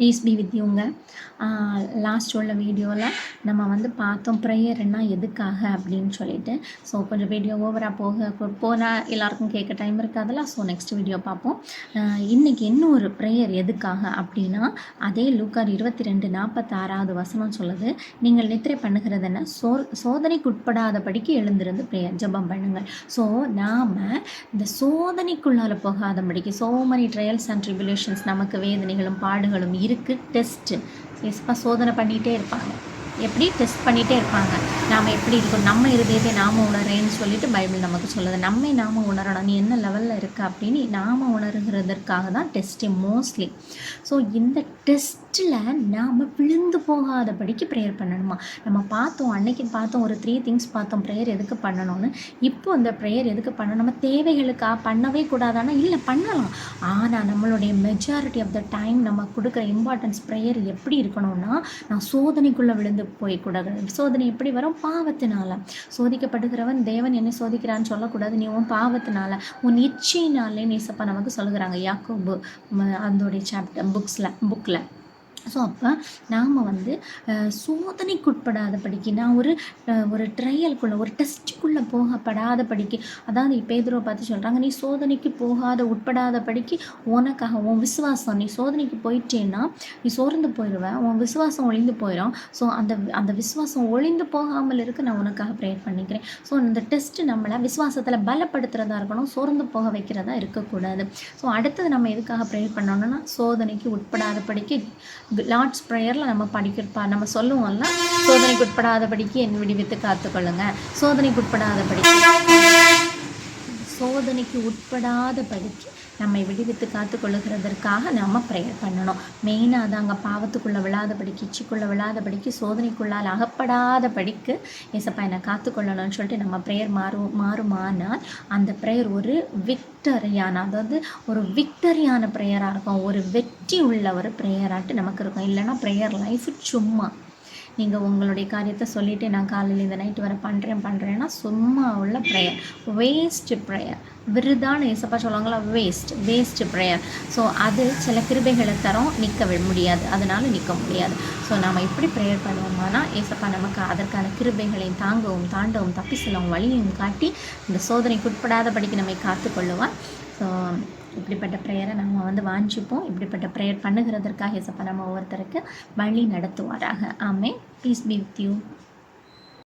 Piece be with last உள்ள வீடியோவில் நம்ம வந்து பார்த்தோம் ப்ரேயர்னா எதுக்காக அப்படின்னு சொல்லிட்டு. ஸோ கொஞ்சம் வீடியோ ஓவராக போக போனால் எல்லாருக்கும் கேட்க டைம் இருக்காதுல்ல. ஸோ நெக்ஸ்ட் வீடியோ பார்ப்போம். இன்றைக்கி இன்னொரு ப்ரேயர் எதுக்காக அப்படின்னா அதே லூக்கார் இருபத்தி ரெண்டு நாற்பத்தாறாவது வசனம் சொல்லுது. நீங்கள் நித்திரை பண்ணுகிறது என்ன? சோ சோதனைக்குட்படாதபடிக்கு எழுந்திருந்து ப்ரேயர் ஜபம் பண்ணுங்கள். ஸோ நாம் இந்த சோதனைக்குள்ளால் போகாதபடிக்கு so many trials and tribulations நமக்கு வேதனைகளும் பாடுகளும் இருக்குது டெஸ்ட்டு எஸ்பா சோதனை பண்ணிகிட்டே இருப்பாங்க. எப்படி டெஸ்ட் பண்ணிகிட்டே இருப்பாங்க. நாம் எப்படி இருக்கோம் நம்ம இருதயத்தை நாம் உணரேன்னு சொல்லிட்டு பைபிள் நமக்கு சொல்லுது. நம்மை நாம் உணரணும். நீ என்ன லெவலில் இருக்க அப்படின்னு நாம் உணர்கிறதற்காக தான் டெஸ்ட்டு மோஸ்ட்லி ஸோ இந்த டெஸ்ட்டில் நாம் விழுந்து போகாதபடிக்கு ப்ரேயர் பண்ணணுமா? நம்ம பார்த்தோம் அன்னைக்கு பார்த்தோம் ஒரு த்ரீ திங்ஸ் பார்த்தோம். ப்ரேயர் எதுக்கு பண்ணணும்னு? இப்போ அந்த ப்ரேயர் எதுக்கு பண்ணணும்? நம்ம தேவைகளுக்கா? பண்ணவே கூடாதானா? இல்லை பண்ணலாம். ஆனால் நம்மளுடைய மெஜாரிட்டி ஆஃப் த டைம் நம்ம கொடுக்குற இம்பார்ட்டன்ஸ் ப்ரேயர் எப்படி இருக்கணும்னா நான் சோதனைக்குள்ளே விழுந்து போய்க்கூடாது சோதனை எப்படி வரும்? பாவத்தினால. சோதிக்கப்படுகிறவன் தேவன் என்னை சோதிக்கிறான்னு சொல்லக்கூடாது. நீ உன் பாவத்தினால உன் இச்சையினாலே நேசப்பா நமக்கு சொல்லுகிறாங்க. யாக்கோபு அதோடைய சாப்டர் புக்ஸில் புக்கில் ஸோ அப்போ நாம் வந்து சோதனைக்குட்படாத படிக்க நான் ஒரு ஒரு ட்ரையலுக்குள்ளே ஒரு டெஸ்ட்டுக்குள்ளே போகப்படாத படிக்க அதாவது இப்போ எதிரோ பார்த்து சொல்கிறாங்க நீ சோதனைக்கு போகாத உட்படாத படிக்க உனக்காக உன் விசுவாசம் நீ சோதனைக்கு போயிட்டேன்னா நீ சோர்ந்து போயிடுவேன் உன் விசுவாசம் ஒளிந்து போயிடும் ஸோ அந்த அந்த விசுவாசம் ஒளிந்து போகாமல் இருக்க நான் உனக்காக ப்ரேயர் பண்ணிக்கிறேன். ஸோ இந்த டெஸ்ட்டு நம்மளை விசுவாசத்தில் பலப்படுத்துகிறதா இருக்கணும் சோர்ந்து போக வைக்கிறதா இருக்கக்கூடாது. ஸோ அடுத்தது நம்ம எதுக்காக ப்ரேயர் பண்ணணும்னா சோதனைக்கு உட்படாத படிக்க லார்ட்ஸ் ப்ரேயரில் நம்ம படிக்கிறப்பா நம்ம சொல்லுவோம்ல சோதனைக்கு உட்படாதபடிக்கு என் விடுவித்து காத்துக்கொள்ளுங்க. சோதனைக்கு உட்படாதபடிக்கு சோதனைக்கு உட்படாதபடிக்கு நம்மை விடுவித்து காத்து கொள்ளுகிறதற்காக நம்ம ப்ரேயர் பண்ணணும். மெயினாக அதாங்க பாவத்துக்குள்ளே விழாதபடிக்கு இச்சிக்குள்ளே விழாதபடிக்கு சோதனைக்குள்ளால் அகப்படாத படிக்கு ஏசப்பா என்னை காத்துக்கொள்ளணும்னு சொல்லிட்டு நம்ம ப்ரேயர் மாறும் மாறுமானால் அந்த ப்ரேயர் ஒரு விக்டரியான அதாவது ஒரு விக்டரியான ப்ரேயராக இருக்கும். ஒரு வெற்றி உள்ள ஒரு ப்ரேயராட்டு நமக்கு இருக்கும். இல்லைன்னா ப்ரேயர் லைஃப் சும்மா நீங்கள் உங்களுடைய காரியத்தை சொல்லிவிட்டு நான் காலையில் இந்த நைட்டு வர பண்ணுறேன் பண்ணுறேன்னா சும்மா உள்ள ப்ரேயர் வேஸ்ட் ப்ரேயர் விருதான ஏசப்பா சொல்லுவாங்களா? வேஸ்ட் வேஸ்ட் ப்ரேயர் ஸோ அது சில கிருபைகளை தரம் நிற்க முடியாது. அதனால் நிற்க முடியாது. ஸோ நாம் எப்படி ப்ரேயர் பண்ணுவோம்னா ஏசப்பா நமக்கு அதற்கான கிருபைகளையும் தாங்கவும் தாண்டவும் தப்பி செல்லவும் வழியும் காட்டி இந்த சோதனைக்கு உட்படாதபடிக்கு நம்மை காத்துக்கொள்ளுவான் ஸோ இப்படிப்பட்ட ப்ரேயரை நம்ம வந்து வாஞ்சிப்போம். இப்படிப்பட்ட ப்ரேயர் பண்ணுகிறதற்காக இசப்ப நம்ம ஒவ்வொருத்தருக்கு வழி நடத்துவாராக. ஆமே ப்ளீஸ் பி வித் யூ